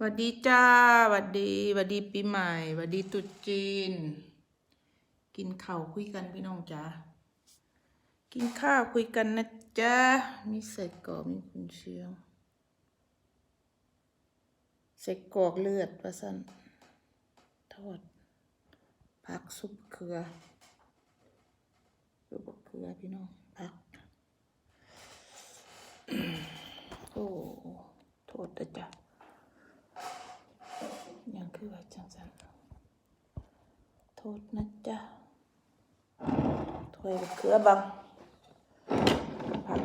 หวัดดีจ้าหวัดดีหวัดดีปีใหม่หวัดดีตรุษจีน กินข้าวคุยกันพี่น้องจ้ากินข้าวคุยกันนะจ๊ะมีใส่กรอกมีคุณเชียงใส่กรอกเลือดประสันทอดผักซุปเกลือซุปเกลือพี่น้องผักโอ้โทษนะจ๊ะ ยังคือว่าจังสัน โทษนะจ๊ะถ้วยบักเขือบัง ผัก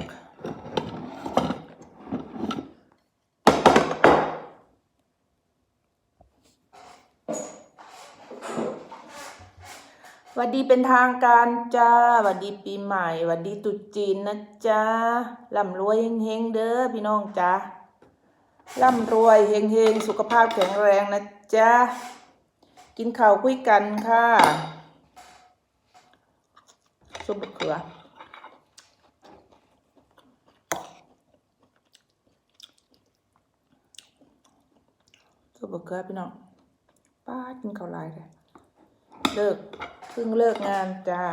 หวัสดีเป็นทางการจ้าหวัสดีปีใหม่หวัสดีตรุษจีนนะจ๊ะร่ำรวยเฮงๆเด้อพี่น้องจ้าร่ำรวยเฮงๆ สุขภาพแข็งแรงนะจ๊ะ กินข้าวคุยกันค่ะซุปมะเขือซุปมะเขือพี่น้องป้ากินข้าวลายเลยเลิกเพิ่งเลิกงานจ้า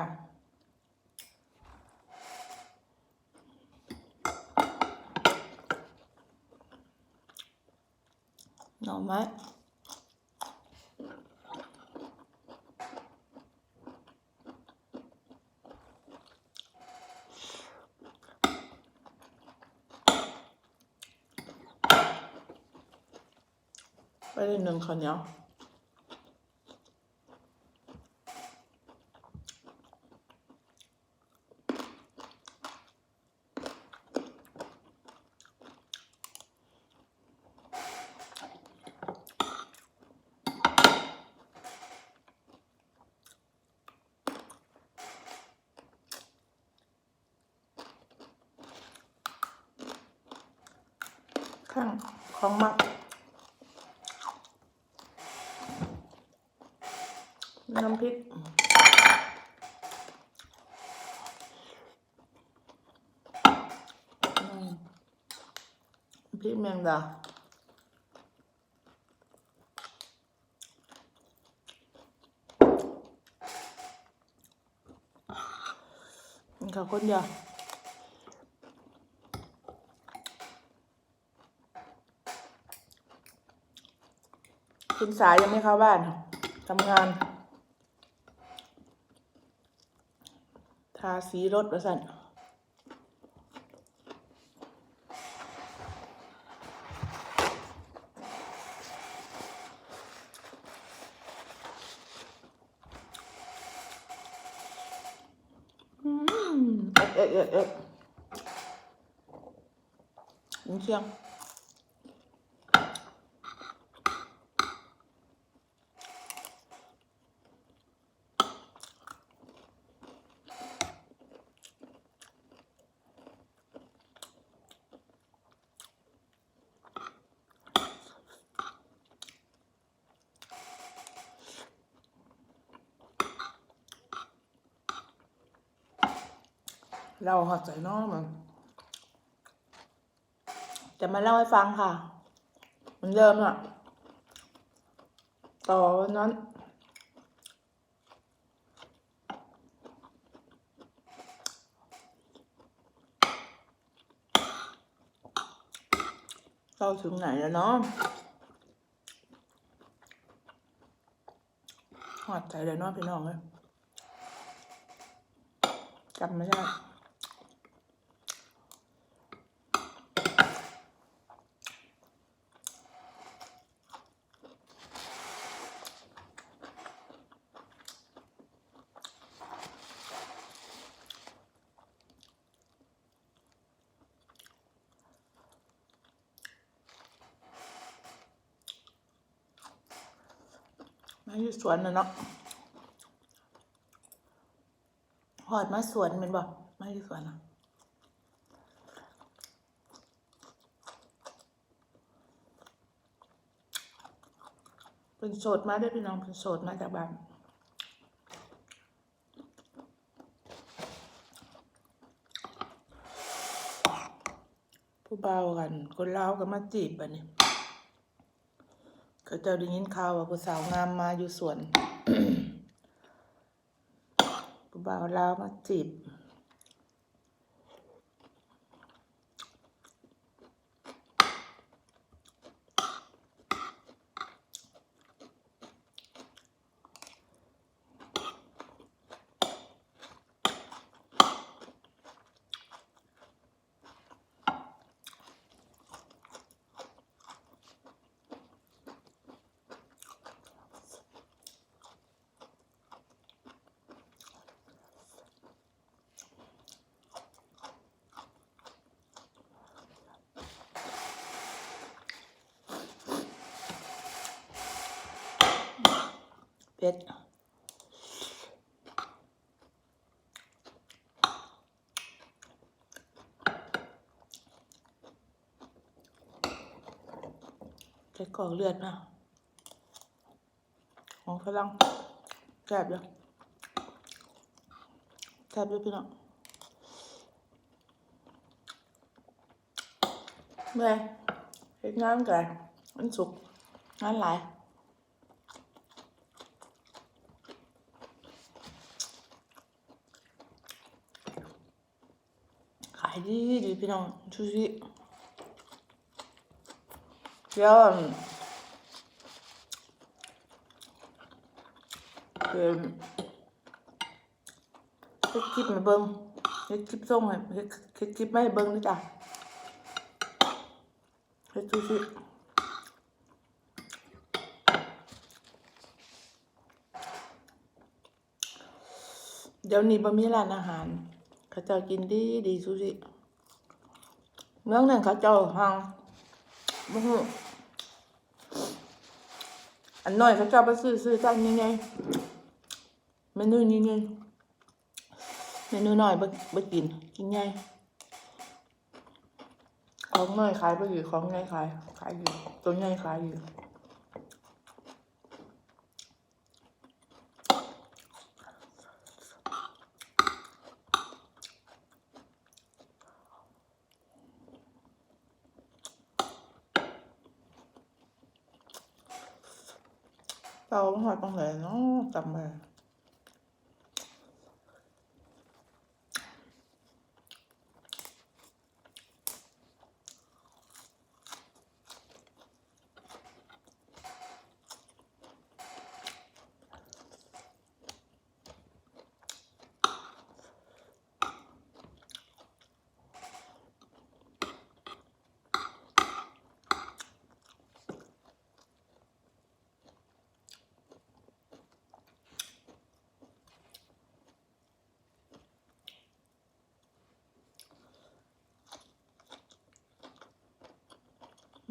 หน่อไม้ ได้หนึ่งข้าวเหนียวข้างของมัก น้ำพริก พริกแมงดานี่ค่ะคนเดียวคุณสายยังไม่เข้าบ้านทำงาน ทาสีรถประสันอืมเอ๊ะเอ๊ะเอ๊ะเอ๊ะยินเสียง เราหัดใจน้องมันจะมาเล่าให้ฟังค่ะเหมือนเดิมอะต่อนนั้นเราถึงไหนแล้วเนาะหอดใจเลยเนาะพี่น้องเลยจำไม่ได้ มาอยู่ สวนนะเนาะหอดมาสวนแมันบอกมาอยู่สวนนะเป็นโสดมาได้พี่น้องเป็นโสดมาจากบ้านผู้เบากัน คนเล่าวก็มาจีบอันนี้ ก็เจ้าได้ยินข่าวว่าผู้สาวงามมาอยู่สวนผู้บ่าวลาวมาจีบ เป็ด ใส่กรอกเลือดนะของฝรั่งแซ่บเลยแซ่บเลยพี่น้องเมื่อยเฮ็ดงานกันมันสุกงานหลายขายดีดีพี่น้องชูชิ เดี๋ยวเอิ่มเฮ็ดคลิปมาเบิ่งเฮ็ดคลิปส่งให้เฮ็ดเฮ็ดคลิปมาให้เบิ่งด้วยจ้ะเฮ็ดชูชิเดี๋ยวนี้บ่มีร้านอาหารเขาเจ้ากินดีดีซูชิเมืองนั้นเขาเจ้าห้าง บ่ฮู้อันน้อยเขาเจ้าไปซื้อซื้อจังยังไงเมนูนี้ไงเมนูน้อยบ่บ่กินกินไงของน้อยขายบ่อยู่ของง่ายขายขายอยู่ตัวง่ายขายอยู่ เตาหอยตรงไหนเนาะจำไ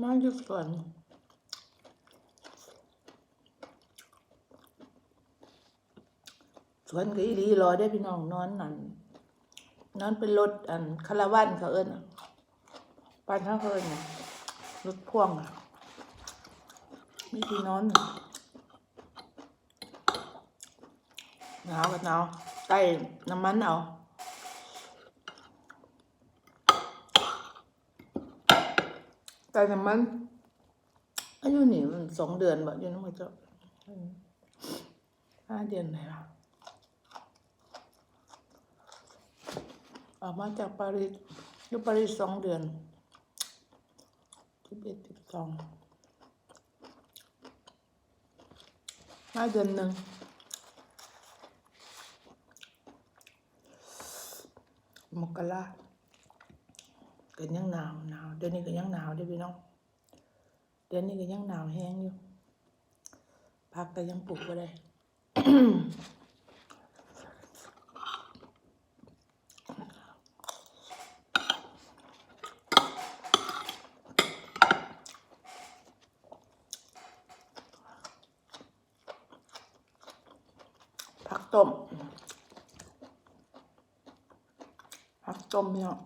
ม่ได้มาอยู่สวนสวนก็อีหลีรอได้พี่น้องนอนนั่นนอนเป็นรถอันคาราวานเขาเอิ้นอะปานเขาเอิ้นะรถพ่วงอะมีที่นอนหนาวกับหนาวใต้น้ำมันเอา แต่น้ำมันอายุนี่มันสองเดือนบ่อยู่น้ำมันจะอืมห้าเดือนไหนล่ะออกมาจากปารีสอยู่ปารีสสองเดือนสิบเอ็ดสิบสองห้าเดือนหนึ่งมกรา ก็ยังหนาวหนาวเดือนนี้ก็ยังหนาวเด้อพี่น้องเดือนนี้ก็ยังหนาวแห้งอยู่พักก็ยังปลูกก็ได้ผักต้มผักต้มพี่น้อง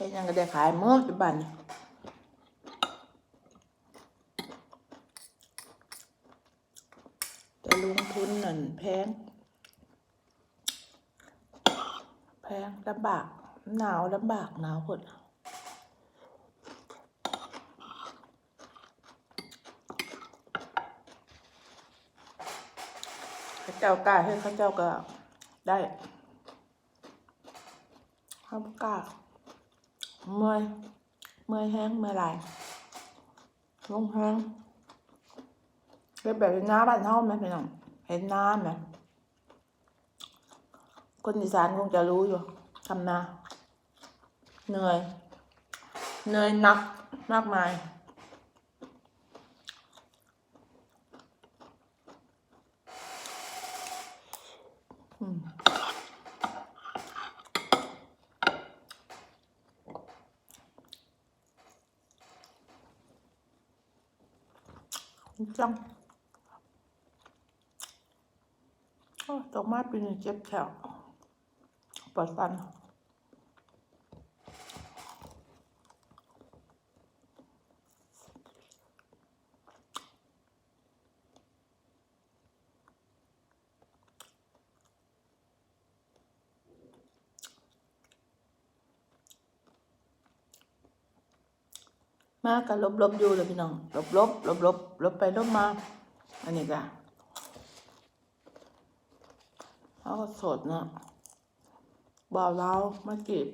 เฮ็ดยังก็ได้ขายหมดอยู่บ้านนี่แต่ลงทุนนั่นแพง แพงลำบาก หนาวลำบากหนาวหดข้าเจ้ากล้าให้ข้าเจ้าก็ได้ข้าบ่กล้า เมื่อยเมื่อยแห้งเมื่อยไหลายลงแห้งเป็นแบบน้าบ้านเฮาไหมพี่น้องเห็นน้ำไหมคนอีสานคงจะรู้อยู่ทำนาเหนื่อยเหนื่อยหนักมากมาย อืม จังโอ้ตกมาปีนี้เจ็บแถวปวดฟัน มากันลบลบๆอยู่เลยพี่น้องลบลบลบลบลบไปลบมา อันนี้ก็เขาก็สดเนาะบอกเรามาจีบ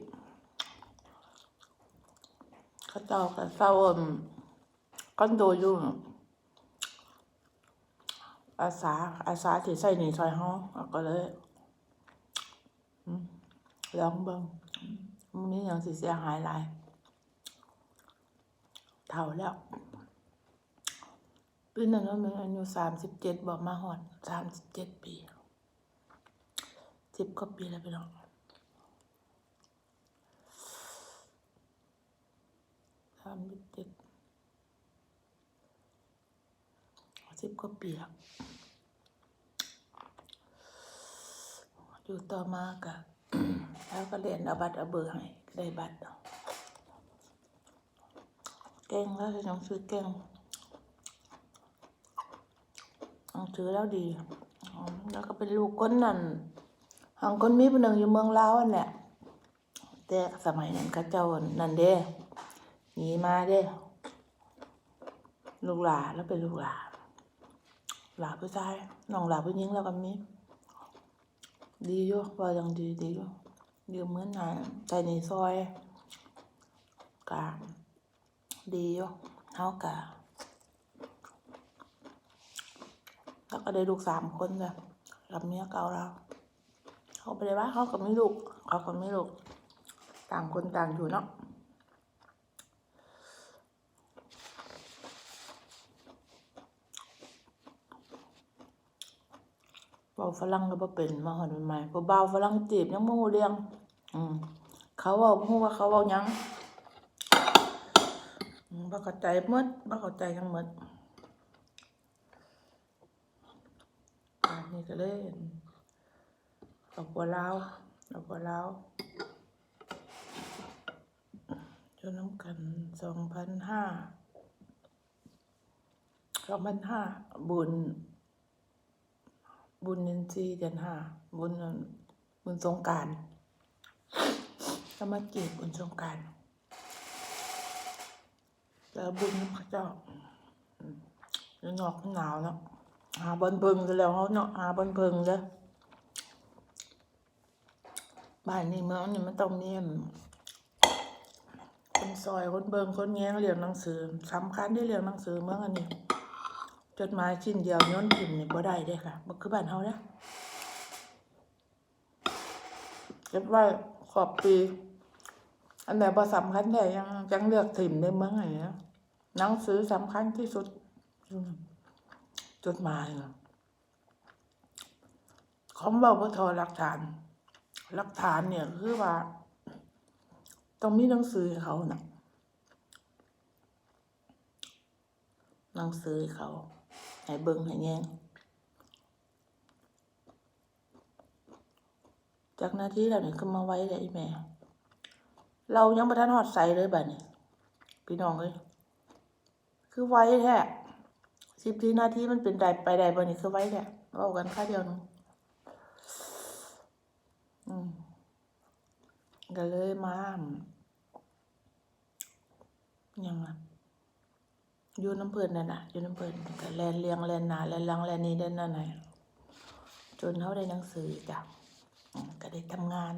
เขาเจ้ากับเศร้าอ่อนคอนโดอยู่อาสาอาสาที่ใส่หนีซอยห้องก็เลยลองเบิ่งมมันมีอย่างสิเสียหายหลาย เท่าแล้วปีนั้นว่ามันอายุสามสิบเจ็ดบอกมาหอดสามสิบเจ็ดปีสิบกว่าปีแล้วพี่น้องสามสิบเจ็ดสิบกว่าปีแล้วอยู่ต่อมากะแล้วก็เรียนเอาบัตรเอาเบอร์ให้ได้บัตรเก่งแล้วหนังสือเก่งหนังสือแล้วดี แล้วก็เป็นลูกคนนั่นหังคนมีผู้หนึ่งอยู่เมืองลาวอันแหละแต่สมัยนั้นเขาเจ้านั่นเด้หนีมาเด้ ลูกหลาแล้วเป็นลูกหลาหลาผู้ชายน้องหลาผู้หญิงแล้วก็มีดีอยู่ว่ายังดีดีอยู่ดีเหมือนหาใจในซอยกลาง ดีอยู่เฮากะแล้วก็ได้ลูกสามคนจ้ะกับเมียเก่าเราเขาไปเลยว่าเขากับไม่ลูกเขากับไม่ลูกต่างคนต่างอยู่เนาะเบาฝรั่งก็บ่เป็นมาหอนใหม่ๆพอเบาฝรั่งจีบยังบ่ฮู้เรื่องอืมเขาเว้าบ่ฮู้ว่าเขาเว้ายัง บ่เข้าใจมดบ่เข้าใจทั้งหมดอันนี้ก็เลยเอาปัวลาวเอาปัวลาวจนน้ำกันสองพันห้าสองพันห้าบุญ บุญเนสี่เดือนห้าบุญบุญสงการก็มาจีบบุญสงการ แล้วบุญพระเจ้าอืมแล้วนอกหนาวเนาะหาบนเพิงกันแล้วเขาเนาะหาบนเพิงเลยบ้านนี้เมืองนี่มันต้องมีคนซอยคนเบิงคนแง้งเรียนหนังสือสำคัญที่เรียนหนังสือเมืองอันนี้ จดหมายชิ้นเดียวย้อนพิมพ์นี่บ่ได้เด้ค่ะบ่คือบ้านเฮาเด้อเก็บไว้ขอบปี อันไหนบ่สำคัญแต่ยังยังเลือกถิ่มในเมืองไหนนะหนังสือสำคัญที่สุดจดหมายนะของเบาบ่ทอหลักฐาน หลักฐานเนี่ยคือว่าต้องมีหนังสือเขาน่ะหนังสือเขาให้เบิ่งให้แยงจากน้าที่แล้วนี่ก็มาไว้เลยแม่ เรายังบ่ทันฮอดใสเลยบัดนี้พี่น้องเอ้ยคือไว้แท้สิบทีนาทีมันเป็นได้ไปได้บ่นี่คือไว้แท้เว้ากันค่าเดียวนึงอืมก็เลยมาอยังไงอยู่น้ำเพิ่นนั่นน่ะอยู่น้ำเพิ่นก็แลนเลียงแลนหนาแลนลังแลนนี้เดินนั่นไหนจนเขาได้หนังสือจ้ะก็ได้ทำงาน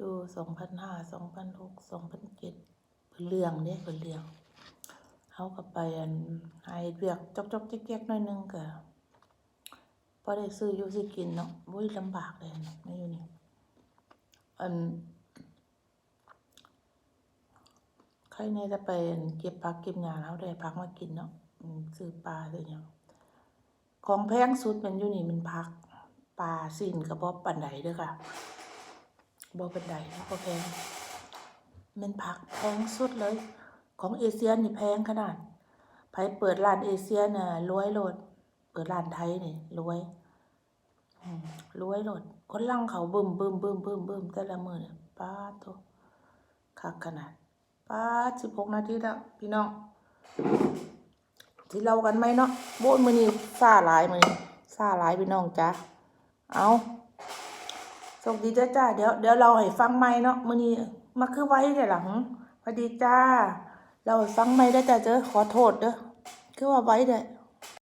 อยู่สองพันห้าสองพันหกสองพันเจ็ดเป็นเรื่องเนี่ยเป็นเรื่องเขาก็ไปอันให้เรียกจอกจอกๆแจ๊กๆหน่อยนึงก็พอได้ซื้ออยู่สิกินเนาะวุ้ยลำบากเลยเนาะไม่อยู่นี่อันใครเนี่ยจะไปเก็บผักเก็บงานเขาได้ผักมากินเนาะซื้อปลาซื้อหยังของแพงสุดมันอยู่นี่มันผักปลาสิ้นกระบอกปันไดเด้อค่ะ บ่เป็นไดนะบ่แพงมันผักแพงสุดเลย ของเอเชียนี่แพงขนาดไผเปิดร้านเอเชียน่ะรวยโลด เปิดร้านไทยนี่รวยรวยโลด คนลังเขาบึมบึมบึมบึมบึมแต่ละมื้อนี่ยป๊าดโตคักขนาดป๊าด16นาทีแล้วพี่น้องสิเล่ากันไหมเนาะโบนมือนี้ซ่าหลายมือนี้ซ่าหลายพี่น้องจ้ะเอา สวัสดีจ้าจ้าเดี๋ยวเดี๋ยวเราให้ฟังไม่เนาะมื้อนี้มาคือไว้เด้อหลังพอดีจ้า เราให้ฟังไม่ได้อจ้าเจ้อขอโทษเด้อคือว่าไว้เด้อ